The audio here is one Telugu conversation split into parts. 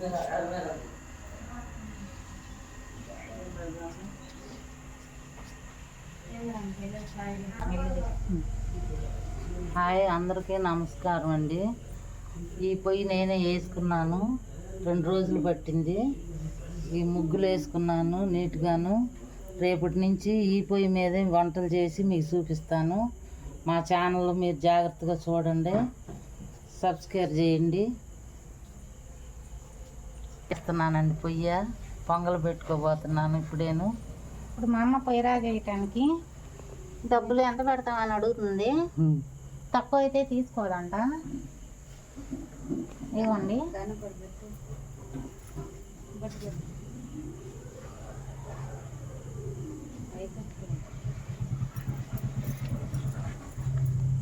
హాయ్ అందరికీ నమస్కారం అండి. ఈ పొయ్యి నేనే వేసుకున్నాను. రెండు రోజులు పట్టింది. ఈ ముగ్గులు వేసుకున్నాను నీట్గాను. రేపటి నుంచి ఈ పొయ్యి మీదే వంటలు చేసి మీకు చూపిస్తాను. మా ఛానల్ మీరు జాగ్రత్తగా చూడండి. సబ్స్క్రైబ్ చేయండి. ఇస్తున్నానండి పొయ్య. పొంగలు పెట్టుకోబోతున్నాను ఇప్పుడేను. ఇప్పుడు మా అమ్మ పొయ్యిరా చేయటానికి డబ్బులు ఎంత పెడతామని అడుగుతుంది. తక్కువ అయితే తీసుకోదంట. ఇవ్వండి.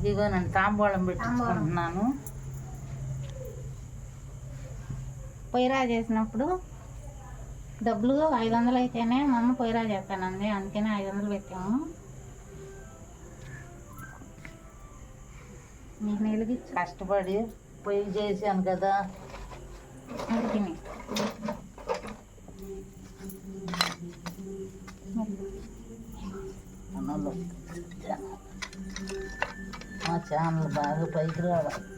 ఇదిగోనండి తాంబూలం పెట్టుకుంటున్నాను పొయ్యిరా చేసినప్పుడు డబ్బులు ఐదు వందలు అయితేనే మా అమ్మ పొయ్యిరా చేస్తానండి. అందుకనే ఐదు వందలు పెట్టాము. మీకు నెలకి కష్టపడి పొయ్యి చేశాను కదా. అన్నంలో మా ఛానల్ బాగా పైకి రావాలి.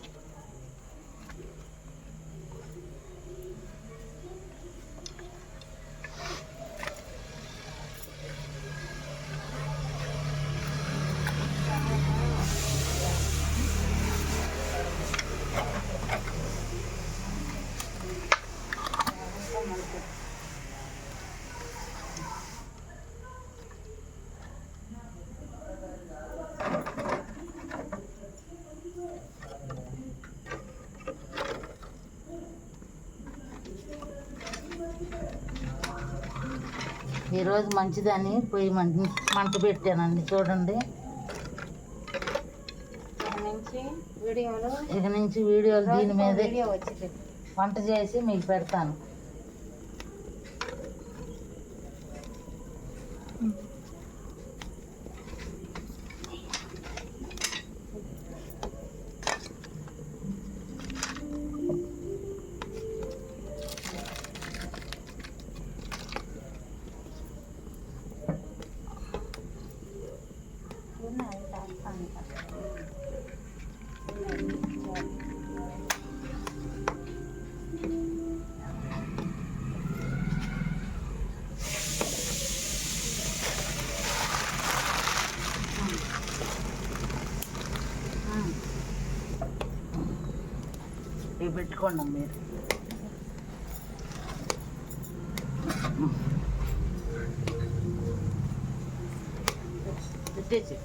ఈరోజు మంచిదని పొయ్యి మంట మంట పెట్టానండి చూడండి. ఇక నుంచి వీడియోలు దీని మీదే వంట చేసి మీకు పెడతాను. ఇవి పెట్టుకోండి మీరు పెట్టేసి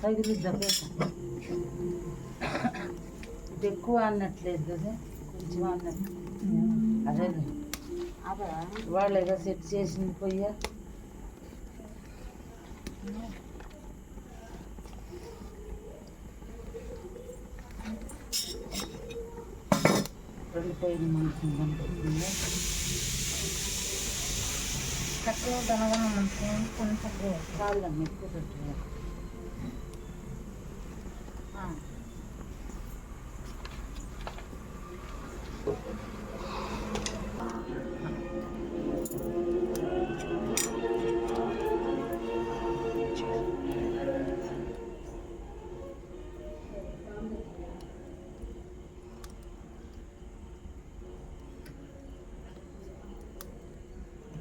తగిలిద్దా ఇది ఎక్కువ అన్నట్లేదు కదా కొంచెం అన్నట్టు అదే అదా వాళ్ళు ఏదో సెట్ చేసింది పోయా రెండు పొయ్యిలు మంటుందంటే తక్కువ దనగా మనకి కొంచెం తక్కువ కాళ్ళమ్మ ఎక్కువ పెట్టుకోవాలి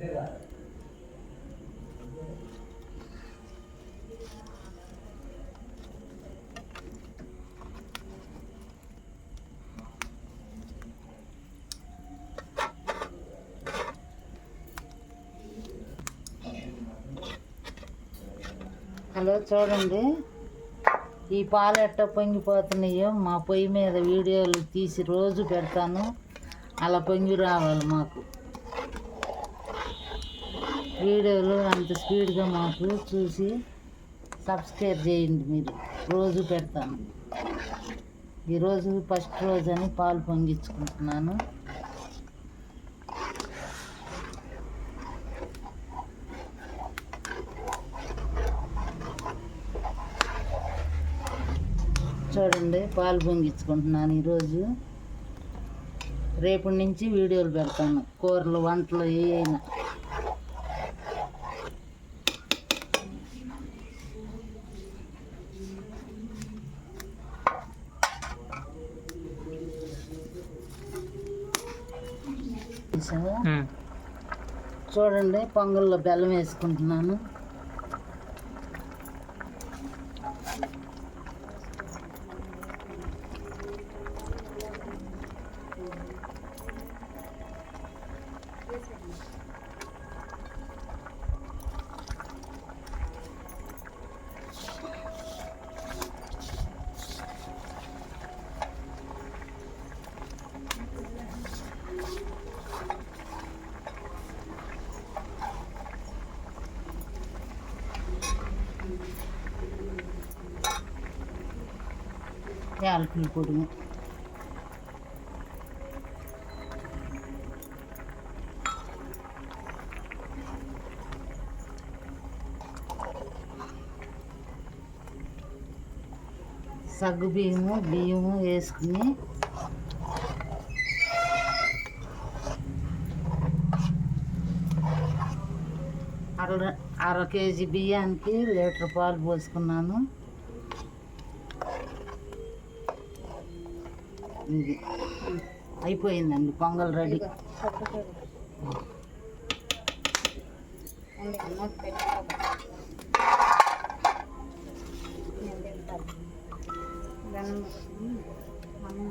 హలో చూడండి. ఈ పాలు ఎట్ట పొంగిపోతున్నాయో మా పొయ్యి మీద వీడియోలు తీసి రోజు పెడతాను. అలా పొంగి రావాలి మాకు. వీడియోలు అంత స్పీడ్గా మాకు చూసి సబ్స్క్రైబ్ చేయండి మీరు. రోజు పెడతాను. ఈరోజు ఫస్ట్ రోజు అని పాలు పొంగించుకుంటున్నాను. చూడండి పాలు పొంగించుకుంటున్నాను ఈరోజు. రేపటి నుంచి వీడియోలు పెడతాను. కూరలు వంటలు ఏమైనా చూసావా? చూడండి పొంగల్లో బెల్లం వేసుకుంటున్నాను యాలకుల போடுங்க సగ్గు బియ్యము బియ్యము వేసుకుని అర అర కేజీ బియ్యానికి లీటర్ పాలు పోసుకున్నాను. ఇది అయిపోయిందండి పొంగల్ రెడీ. మనం